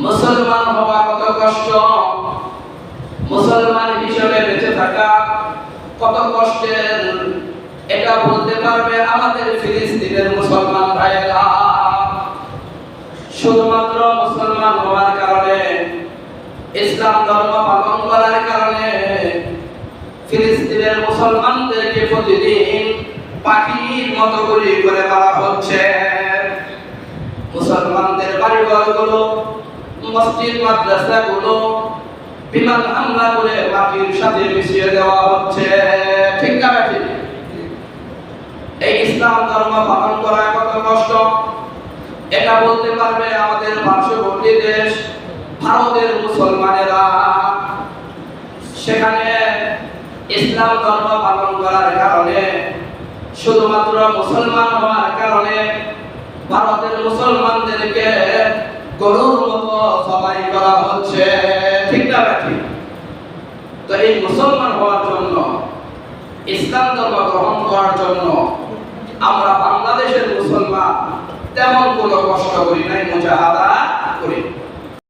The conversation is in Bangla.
মুসলমান হওয়া কত কষ্ট? মুসলমান হিসেবে বেঁচে থাকা কত কষ্টের? এটা বলতে পারবে আমাদের ফিলিস্তিনের মুসলমান ভাইয়েরা। শুধুমাত্র মুসলমান হওয়ার কারণে, ইসলাম ধর্ম পালন করার কারণে ফিলিস্তিনের মুসলমানদেরকে প্রতিদিন পাখির মতো করে মারা হচ্ছে। মুসলমানদের বাড়িঘরগুলো মসজিদ, মাদ্রাসাগুলো বিমান হামলা করে মাটির সাথে মিশিয়ে দেওয়া হচ্ছে। ঠিক না ঠিক এই ইসলাম ধর্ম পালন করা কত কষ্ট? এটা বলতে পারবে আমাদের পার্শ্ববর্তী দেশ, ভারতের মুসলমানেরা। সেখানে ইসলাম ধর্ম পালন করার কারণে, শুধুমাত্র মুসলমান হওয়ার কারণে ভারতের মুসলমানদেরকে সবাই করা হচ্ছে। ঠিক না ঠিক। তো এই মুসলমান হওয়ার জন্য, ইসলাম ধর্ম গ্রহণ করার জন্য আমরা বাংলাদেশের মুসলমান তেমন কোনো কষ্ট করি নাই, মুজাহাদা।